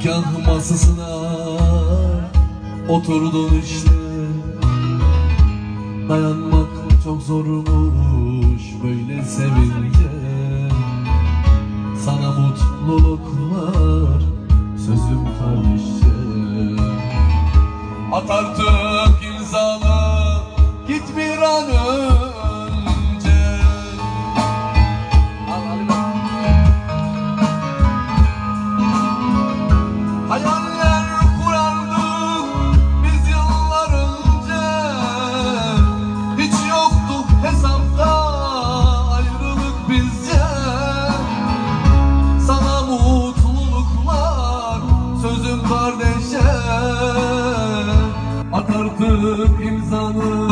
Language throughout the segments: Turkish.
Nikah masasına oturdun işte. Dayanmak çok zormuş böyle sevince. Sana mutluluklar sözüm kardeşçe At imzanı git bir an önce Artık imzanı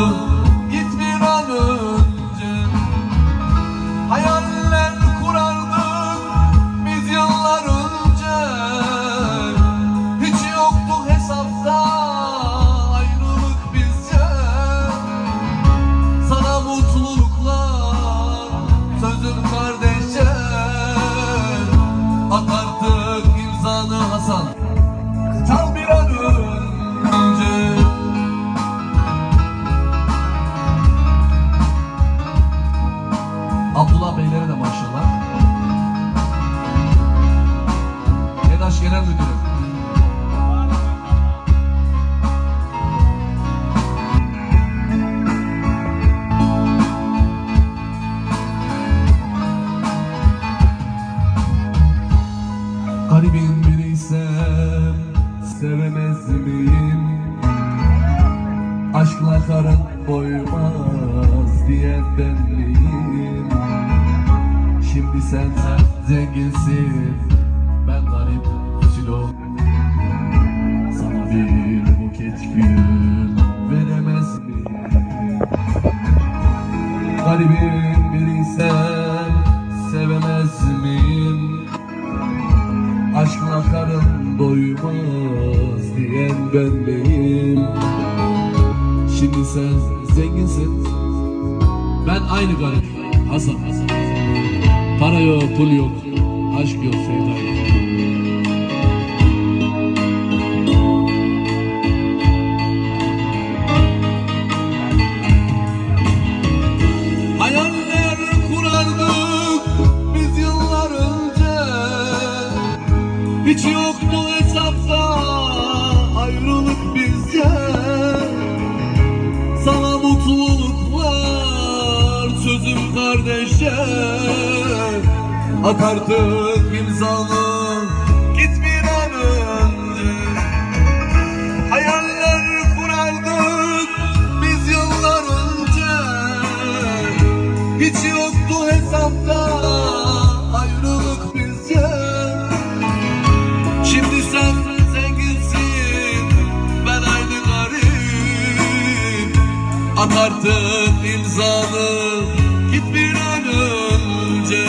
git bir an önce Hayaller kurardık biz yıllar önce. Hiç yoktu hesapta ayrılık bizce. Sana mutluluklar sözüm kardeşe. At artık imzanı Hasan Garibim biriysem sevemez miyim? Aşkla karın doymaz diyen ben miyim? Şimdi sen zenginsin Ben garip kilo Sana bir buket gül veremez miyim? Garibim biriysen Aşkla karın doymaz diyen ben miyim? Şimdi sen zenginsin Ben aynı garip. Hasan Para yok, pul yok Aşk yok, sevda yok Hiç yoktu hesapta ayrılık bizce Sana mutluluklar sözüm kardeşe. At artık At artık imzanı git bir an önce.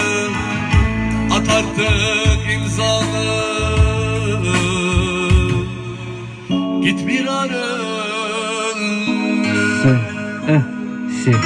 At artık imzanı. Git bir an önce. Şey.